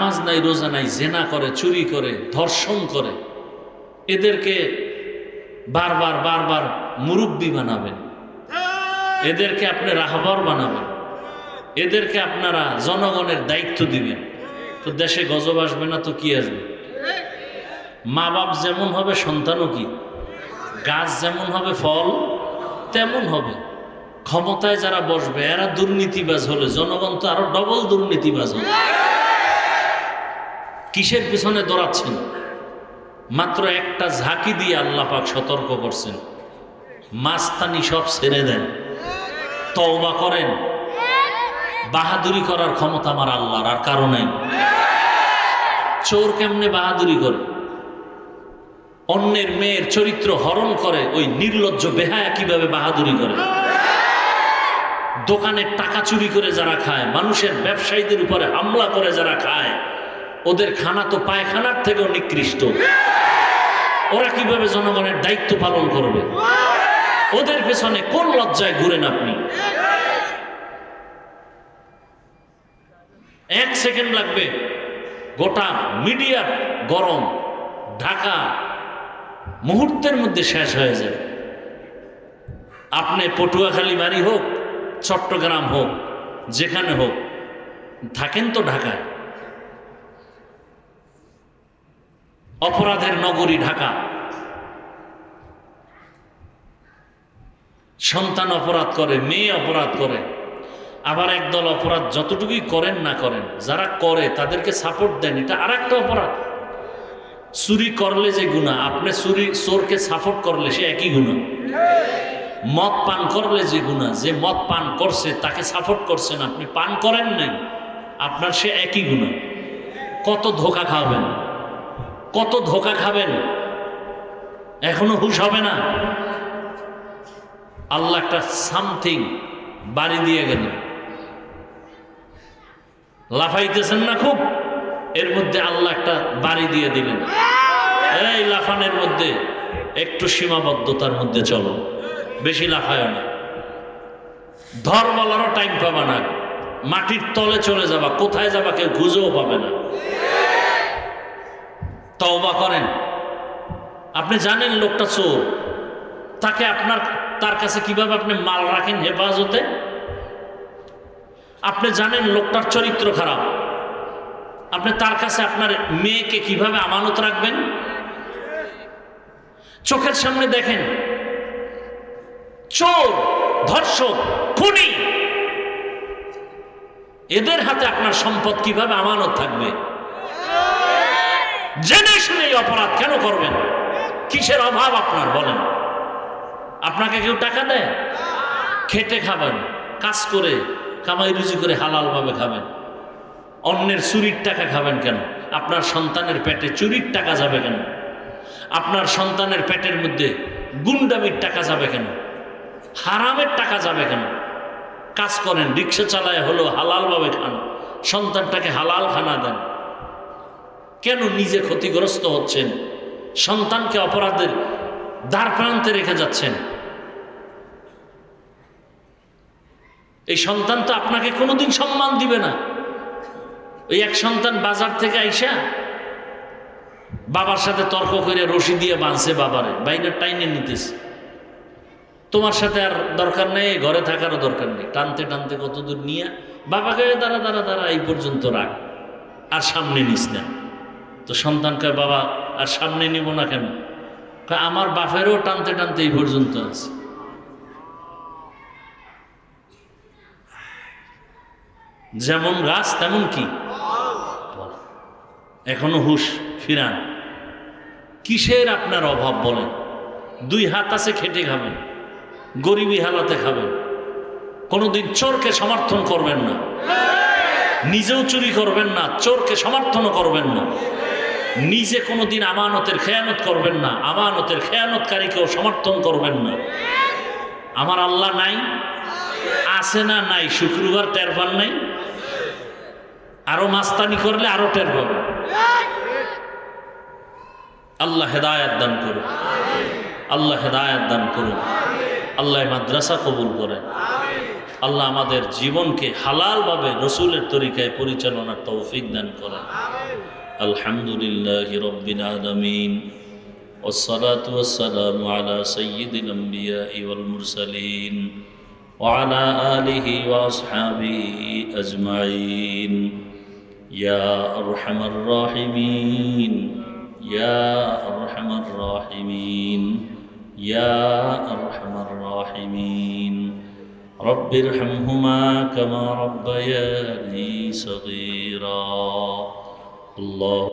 নামাজ নাই, রোজা নাই, জেনা করে, চুরি করে, ধর্ষণ করে। এদেরকে বারবার বারবার মুরব্বী বানাবেন। এদেরকে আপনি রাহবর বানাবেন। এদেরকে আপনারা জনগণের দায়িত্ব দিবেন। তো দেশে গজব আসবে না, তো কি আসবে? মা বাপ যেমন হবে, সন্তানও কি? গাছ যেমন হবে, ফল তেমন হবে। ক্ষমতায় যারা বসবে, এরা দুর্নীতিবাজ হলে, জনগণ তো আরও ডবল দুর্নীতিবাজ হবে। কিসের পিছনে দৌড়াচ্ছেন? মাত্র একটা ঝাঁকি দিয়ে আল্লাহ পাক সতর্ক করছেন। মাস্তানি সব ছেড়ে দেন। তওবা করেন। বাহাদুরি করার ক্ষমতা আমার আল্লাহর, আর কারণে চোর কেমনে বাহাদুরি করে? অন্যের মেয়ের চরিত্র হরণ করে, ওই নির্লজ্জ বেহায়া কীভাবে বাহাদুরি করে? দোকানের টাকা চুরি করে যারা খায়, মানুষের ব্যবসায়ীদের উপরে হামলা করে যারা খায় ওদের খানা তো পায়খানার থেকেও নিকৃষ্ট। ওরা কীভাবে জনগণের দায়িত্ব পালন করবে? ওদের পেছনে কোন লজ্জায় ঘুরেন আপনি? এক সেকেন্ড লাগবে। গোটা মিডিয়া গরম ঢাকা মুহূর্তের মধ্যে শেষ হয়ে যাবে। আপনি পটুয়াখালী বাড়ি হোক, চট্টগ্রাম হোক, যেখানে হোক, থাকেন তো ঢাকায়। অপরাধের নগরী ঢাকা। সন্তান অপরাধ করে, মেয়ে অপরাধ করে। আবার একদল অপরাধ যতটুকুই করেন না করেন, যারা করে তাদেরকে সাপোর্ট দেন, এটা আর একটা অপরাধ। চুরি করলে যে গুণা আপনি চুরি, চোরকে সাপোর্ট করলে সে একই গুণা মদ পান করলে যে গুণা যে মদ পান করছে, তাকে সাপোর্ট করছেন আপনি, পান করেন নাই, আপনার সে একই গুণা কত ধোকা খাবেন কত ধোকা খাবেন? এখনও হুশ হবে না? আল্লাহ একটা সামথিং বাড়ি দিয়ে গেলেন লাফাইতেছেন না খুব? এর মধ্যে আল্লাহ একটা বাড়ি দিয়ে দিলেন। এই লাফানের মধ্যে একটু সীমাবদ্ধতার মধ্যে চলো। বেশি লাফায় না। ধর বলারও টাইম পাবা না। মাটির তলে চলে যাবা। কোথায় যাবা কেউ খুঁজেও পাবে না। তওবা করেন। আপনি জানেন লোকটা চোর। তাকে আপনার, তার কাছে কীভাবে আপনি মাল রাখেন হেফাজতে? আপনি জানেন লোকটার চরিত্র খারাপ। আপনি তার কাছে আপনার মেয়েকে কীভাবে আমানত রাখবেন? চোখের সামনে দেখেন। চোর, ধর্ষক, খুনি। এদের হাতে আপনার সম্পদ কীভাবে আমানত থাকবে? জেনে শুনে এই অপরাধ কেন করবেন? কিসের অভাব আপনার, বলেন। আপনাকে কেউ টাকা দেয়? খেটে খাবেন, কাজ করে, কামাই রুজি করে হালালভাবে খাবেন। অন্যের চুরির টাকা খাবেন কেন? আপনার সন্তানের পেটে চুরির টাকা যাবে কেন? আপনার সন্তানের পেটের মধ্যে গুন্ডামির টাকা যাবে কেন? হারামের টাকা যাবে কেন? কাজ করেন, রিক্সা চালায় হলো হালালভাবে খান। সন্তানটাকে হালাল খানা দেন। কেন নিজে ক্ষতিগ্রস্ত হচ্ছেন? সন্তানকে অপরাধের দ্বার প্রান্তে রেখে যাচ্ছেন। এই সন্তান তো আপনাকে কোনোদিন সম্মান দিবে না। ওই এক সন্তান বাজার থেকে আইসা বাবার সাথে তর্ক করে রশি দিয়ে বাঁধছে বাবারে বাইরে টাইনে নিতেছে। তোমার সাথে আর দরকার নেই, ঘরে থাকারও দরকার নেই। টানতে টানতে কতদূর নিয়ে বাবাকে দাঁড়া দাঁড়া দাঁড়া এই পর্যন্ত রাখ, আর সামনে নিস না। তো সন্তানকে বাবা, আর সামনে নিব না কেন? আমার বাপেরও টানতে টানতে এই পর্যন্ত আছে। যেমন গাছ, তেমন কি। এখনও হুশ, ফিরান। কিসের আপনার অভাব বলেন? দুই হাত আছে খেটে খাবেন, গরিবী হালাতে খাবেন। কোনোদিন চোরকে সমর্থন করবেন না। নিজেও চুরি করবেন না, চোরকে সমর্থনও করবেন না। নিজে কোনোদিন আমানতের খেয়ানত করবেন না, আমানতের খেয়ানতকারীকেও সমর্থন করবেন না। আমার আল্লাহ নাই, আছে না নাই, শুক্রবার টের পান নাই। আরও মাস্তানি করলে আরও টের পাবেন। আল্লাহ হেদায়াত দান করুন। আল্লাহ হেদায়াত দান করুন। আল্লাহ মাদ্রাসা কবুল করেন। আল্লাহ আমাদের জীবনকে হালালভাবে রসুলের তরিকায় পরিচালনার তৌফিক দান করেন আলহামদুলিল্লাহ রব্বিল আলমিন والصلاة والسلام على سيد الأنبياء والمرسلين وعلى آله وأصحابه أجمعين يا أرحم الراحمين يا أرحم الراحمين يا أرحم الراحمين رب ارحمهما كما ربياني صغيرا. الله